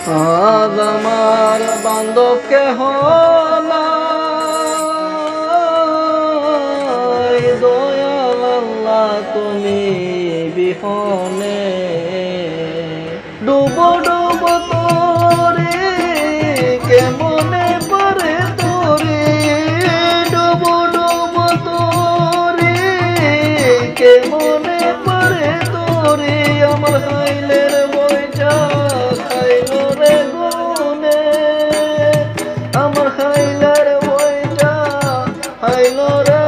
আজ আমার বান্ধব নাই, দয়াল তুমি বিহনে খাইল রে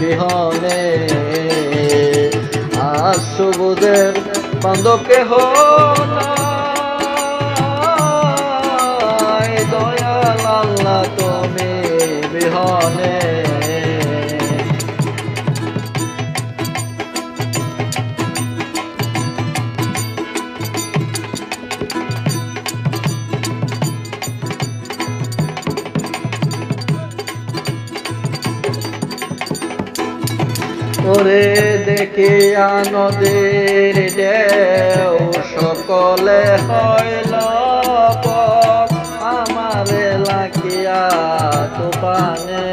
বিহনে। সবুজের বান্ধবকে হনাই ওরে দেখি নদীর দেও সকলে হইল আমারে লাখিয়া তুফানে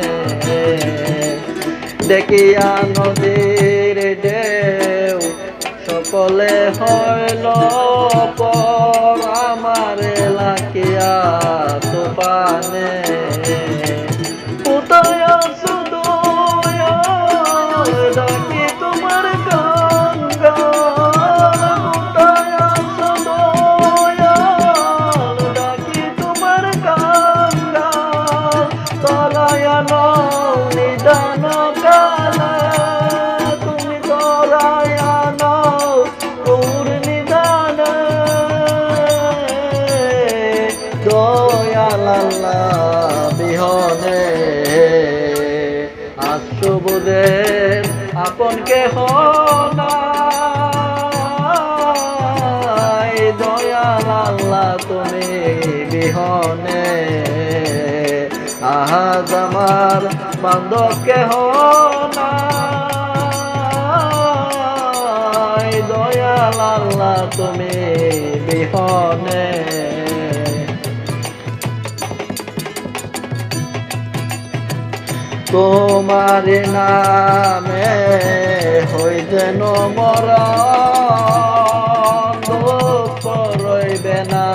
দেখিয়া নদীর ঢেউ, সকলে হইল আমারে লাখিয়া তুফানে আল্লাহ বিহনে আশুবুদের আপন কে হনাই আল্লাহ তুমি বিহনে। আহাজ আমার বান্ধব কে হনাই দয়াল আল্লাহ তুমি বিহনে। তোমার নামে হই যেন মর রইবে না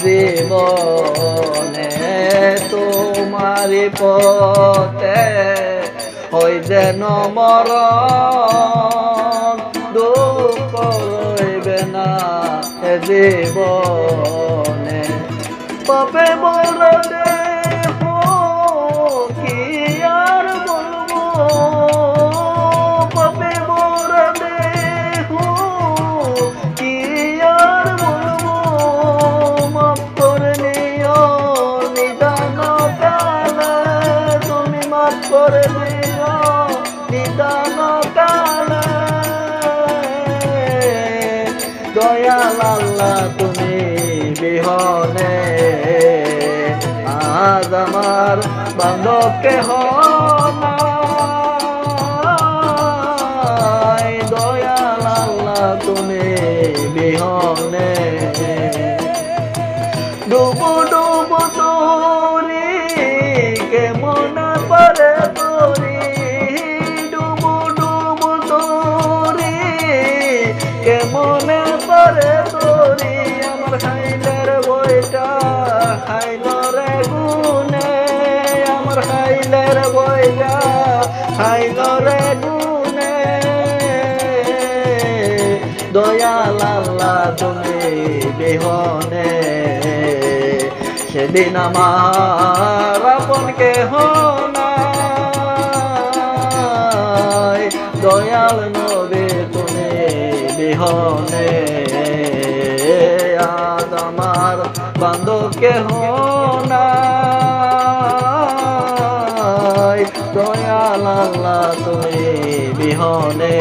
জীবনে তোমারি পথে হই যেন মর দুঃখ না জীবনে পাপে বলরে করে দিও নিদান কালে। দয়াল তুমি বিহনে। আজ আমার বান্ধবকে হনাই কেমন পারে তোরি, আমার হাইলের বইটা খাইল রে গুনে আমার হাইলের বইটা খাইল রে গুনে দয়াল আল্লাহ তুমি বিহনে, সেদিন আমার আপনকে হনাই দয়াল নবী বিহনে আজ আমার বান্ধবকে হনাই দয়াল তুমি বিহনে